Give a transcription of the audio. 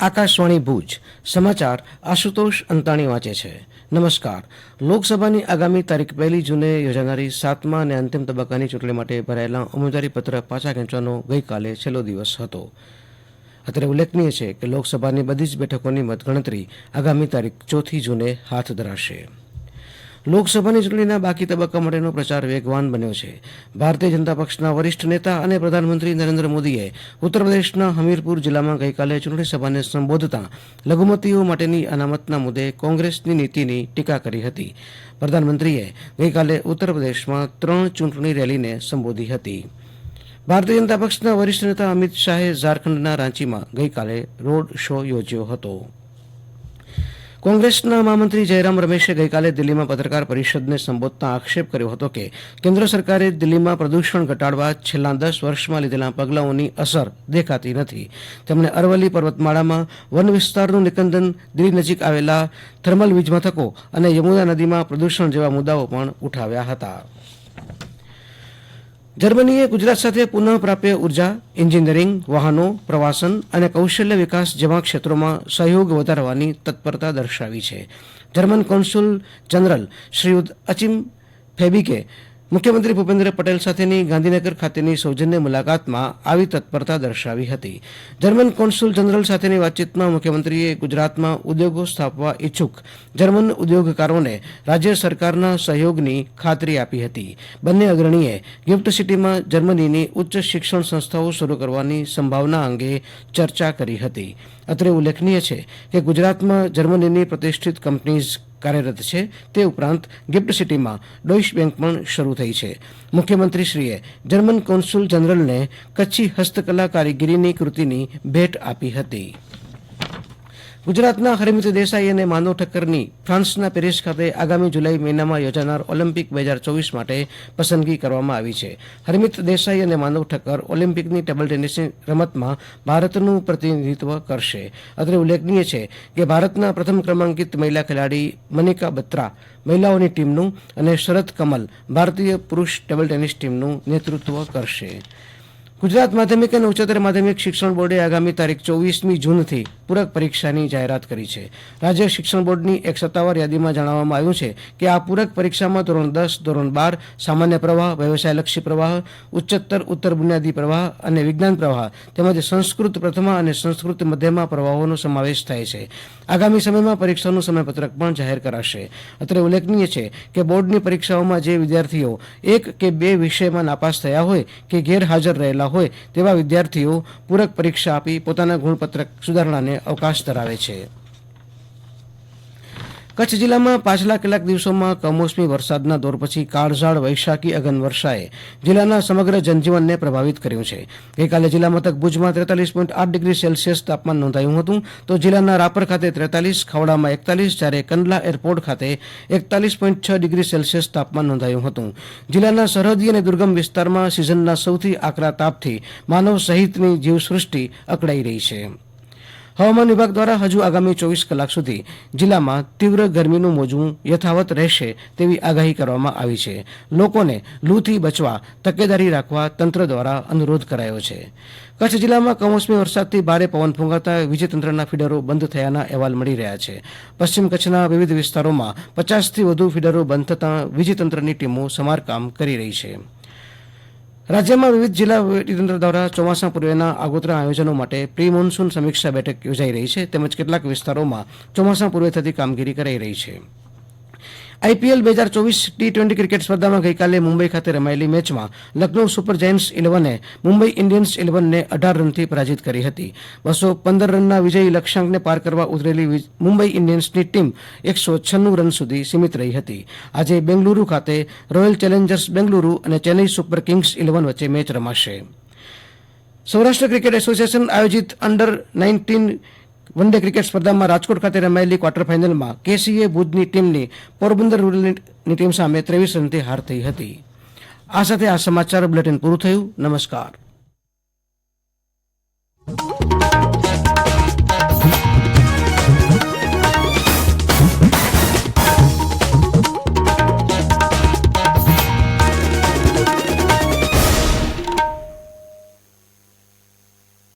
આકાશવાણી ભુજ, સમાચાર આશુતોષ અંતાણી વાંચે છે. નમસ્કાર. લોકસભાની આગામી તારીખ પહેલી જૂને યોજાનારી સાતમા અને અંતિમ તબક્કાની ચૂંટણી માટે ભરાયેલા ઉમેદવારી પત્ર પાછા ખેંચવાનો ગઈકાલે છેલ્લો દિવસ હતો. અત્રે ઉલ્લેખનીય છે કે લોકસભાની બધી જ બેઠકોની મતગણતરી આગામી તારીખ ચોથી જૂને હાથ ધરાશે. લોકસભાની ચૂંટણીના બાકી તબક્કા માટેનો પ્રચાર વેગવાન બન્યો છે. ભારતીય જનતા પક્ષના વરિષ્ઠ નેતા અને પ્રધાનમંત્રી નરેન્દ્ર મોદીએ ઉત્તર પ્રદેશના હમીરપુર જિલ્લામાં ગઈકાલે ચૂંટણી સભાને સંબોધતા લઘુમતીઓ માટેની અનામતના મુદ્દે કોંગ્રેસની નીતિની ટીકા કરી હતી. પ્રધાનમંત્રીએ ગઈકાલે ઉત્તર પ્રદેશમાં ત્રણ ચૂંટણી રેલીને સંબોધી હતી. ભારતીય જનતા પક્ષના વરિષ્ઠ નેતા અમિત શાહે ઝારખંડના રાંચીમાં ગઈકાલે રોડ શો યોજ્યો હતો. કોંગ્રેસના મહામંત્રી જયરામ રમેશે ગઈકાલે દિલ્હીમાં પત્રકાર પરિષદને સંબોધતા આક્ષેપ કર્યો હતો કે કેન્દ્ર સરકારે દિલ્હીમાં પ્રદૂષણ ઘટાડવા છેલ્લા દસ વર્ષમાં લીધેલા પગલાઓની અસર દેખાતી નથી. તેમણે અરવલ્લી પર્વતમાળામાં વન વિસ્તારનું નિકંદન, દિલ્હી નજીક આવેલા થર્મલ વીજ મથકો અને યમુના નદીમાં પ્રદૂષણ જેવા મુદ્દાઓ પણ ઉઠાવ્યા હતા. જર્મનીએ ગુજરાત સાથે પુનઃ પ્રાપ્ય ઊર્જા, એન્જિનિયરિંગ, વાહનો, પ્રવાસન અને કૌશલ્ય વિકાસ જેવા ક્ષેત્રોમાં સહયોગ વધારવાની તત્પરતા દર્શાવી છે. જર્મન કોન્સ્યુલ જનરલ શ્રીયુત અચિમ ફેબિકે મુખ્યમંત્રી ભૂપેન્દ્ર પટેલ સાથેની ગાંધીનગર ખાતેની સૌજન્ય મુલાકાતમાં આવી તત્પરતા દર્શાવી હતી. જર્મન કોન્સુલ જનરલ સાથેની વાતચીતમાં મુખ્યમંત્રીએ ગુજરાતમાં ઉદ્યોગો સ્થાપવા ઈચ્છુક જર્મન ઉદ્યોગકારોને રાજ્ય સરકારના સહયોગની ખાતરી આપી હતી. બંને અગ્રણીએ ગિફ્ટ સિટીમાં જર્મનીની ઉચ્ચ શિક્ષણ સંસ્થાઓ શરૂ કરવાની સંભાવના અંગે ચર્ચા કરી હતી. અત્રે ઉલ્લેખનીય છે કે ગુજરાતમાં જર્મનીની પ્રતિષ્ઠિત કંપનીઝ કાર્યરત છે. તે ઉપરાંત ગિફ્ટ સિટીમાં ડોઇશ બેંક પણ શરૂ થઈ છે. મુખ્યમંત્રીશ્રીએ જર્મન કોન્સુલ જનરલને કચ્છી હસ્તકલા કારીગીરીની કૃતિની ભેટ આપી હતી. ગુજરાતના હરમિત દેસાઈ અને માનવ ઠક્કરની ફ્રાન્સના પેરિસ ખાતે આગામી જુલાઈ મહિનામાં યોજાનાર ઓલિમ્પિક બે હજાર ચોવીસ માટે પસંદગી કરવામાં આવી છે. હરમિત દેસાઈ અને માનવ ઠક્કર ઓલિમ્પિકની ટેબલ ટેનિસની રમતમાં ભારતનું પ્રતિનિધિત્વ કરશે. અત્રે ઉલ્લેખનીય છે કે ભારતના પ્રથમ ક્રમાંકિત મહિલા ખેલાડી મનિકા બત્રા મહિલાઓની ટીમનું અને શરદ કમલ ભારતીય પુરુષ ટેબલ ટેનિસ ટીમનું નેતૃત્વ કરશે. ગુજરાત માધ્યમિક અને ઉચ્ચતર માધ્યમિક શિક્ષણ બોર્ડે આગામી તારીખ ચોવીસમી જૂનથી પૂરક પરીક્ષાની જાહેરાત કરી છે. રાજ્ય શિક્ષણ બોર્ડની એક સત્તાવાર યાદીમાં જણાવવામાં આવ્યું છે કે આ પૂરક પરીક્ષામાં ધોરણ દસ, ધોરણ બાર, સામાન્ય પ્રવાહ, વ્યવસાયલક્ષી પ્રવાહ, ઉચ્ચતર, ઉત્તર બુનિયાદી પ્રવાહ અને વિજ્ઞાન પ્રવાહ તેમજ સંસ્કૃત પ્રથમા અને સંસ્કૃત મધ્યમા પ્રવાહોનો સમાવેશ થાય છે. આગામી સમયમાં પરીક્ષાનું સમયપત્રક પણ જાહેર કરાશે. અત્રે ઉલ્લેખનીય છે કે બોર્ડની પરીક્ષાઓમાં જે વિદ્યાર્થીઓ એક કે બે વિષયમાં નાપાસ થયા હોય કે ગેરહાજર રહેલા હોય તેવા વિદ્યાર્થીઓ પૂરક પરીક્ષા આપી પોતાના ગુણપત્રક સુધારણાને અવકાશ ધરાવે છે. કચ્છ જિલ્લામાં પાછલા કેટલાક દિવસોમાં કમોસમી વરસાદના દોર પછી કાળઝાળ વૈશાખી અગન વર્ષાએ જિલ્લાના સમગ્ર જનજીવનને પ્રભાવિત કર્યું છે. ગઈકાલે જિલ્લા મથક ભુજમાં ત્રેતાલીસ પોઈન્ટ આઠ ડિગ્રી સેલ્સિયસ તાપમાન નોંધાયું હતું. તો જિલ્લાના રાપર ખાતે ત્રેતાલીસ, ખવડામાં એકતાલીસ, જ્યારે કંડલા એરપોર્ટ ખાતે એકતાલીસ પોઈન્ટ છ ડિગ્રી સેલ્સિયસ તાપમાન નોંધાયું હતું. જિલ્લાના સરહદી અને દુર્ગમ વિસ્તારમાં સિઝનના સૌથી આકરા તાપથી માનવ સહિતની જીવસૃષ્ટિ અકળાઈ રહી છે. હવામાન વિભાગ દ્વારા હજુ આગામી ચોવીસ કલાક સુધી જિલ્લામાં તીવ્ર ગરમીનું મોજું યથાવત રહેશે તેવી આગાહી કરવામાં આવી છે. લોકોને લૂથી બચવા, તકેદારી રાખવા તંત્ર દ્વારા અનુરોધ કરાયો છે. કચ્છ જિલ્લામાં કમોસમી વરસાદથી ભારે પવન ફૂંકાતા વીજતંત્રના ફીડરો બંધ થયાના અહેવાલ મળી રહ્યા છે. પશ્ચિમ કચ્છના વિવિધ વિસ્તારોમાં પચાસથી વધુ ફીડરો બંધ થતાં વીજતંત્રની ટીમો સમારકામ કરી રહી છે. રાજ્યમાં વિવિધ જિલ્લા વહીવટીતંત્ર દ્વારા ચોમાસા પૂર્વેના આગોતરા આયોજનો માટે પ્રી મોન્સૂન સમીક્ષા બેઠક યોજાઈ રહી છે, તેમજ કેટલાક વિસ્તારોમાં ચોમાસા પૂર્વે થતી કામગીરી કરાઈ રહી છે. આઈપીએલ બે હજાર ચોવીસ ટી ટ્વેન્ટી ક્રિકેટ સ્પર્ધામાં ગઈકાલે મુંબઈ ખાતે રમાયેલી મેચમાં લખનૌ સુપર જાયન્ટ્સ ઇલેવને, મુંબઈ ઇન્ડિયન્સ ઇલેવનને અઢાર રનથી પરાજિત કરી હતી. બસો પંદર રનના વિજયી લક્ષ્યાંકને પાર કરવા ઉતરેલી મુંબઈ ઇન્ડિયન્સની ટીમ એકસો છન્નું રન સુધી સીમિત રહી હતી. આજે બેંગલુરુ ખાતે રોયલ ચેલેન્જર્સ બેંગલુરુ અને ચેન્નઈ સુપર કિંગ્સ ઇલેવન વચ્ચે મેચ રમાશે. સૌરાષ્ટ્ર ક્રિકેટ એસોસિએશન આયોજિત under nineteen one day cricket સ્પર્ધામાં રાજકોટ ખાતે રમાયેલી ક્વાર્ટર ફાઇનલમાં કેસીએ ભુજની ટીમની પોરબંદર રૂરલની ટીમ સામે ત્રેવીસ રનથી હાર થઈ હતી. આ સાથે આ સમાચાર બુલેટિન પૂરું થયું. નમસ્કાર.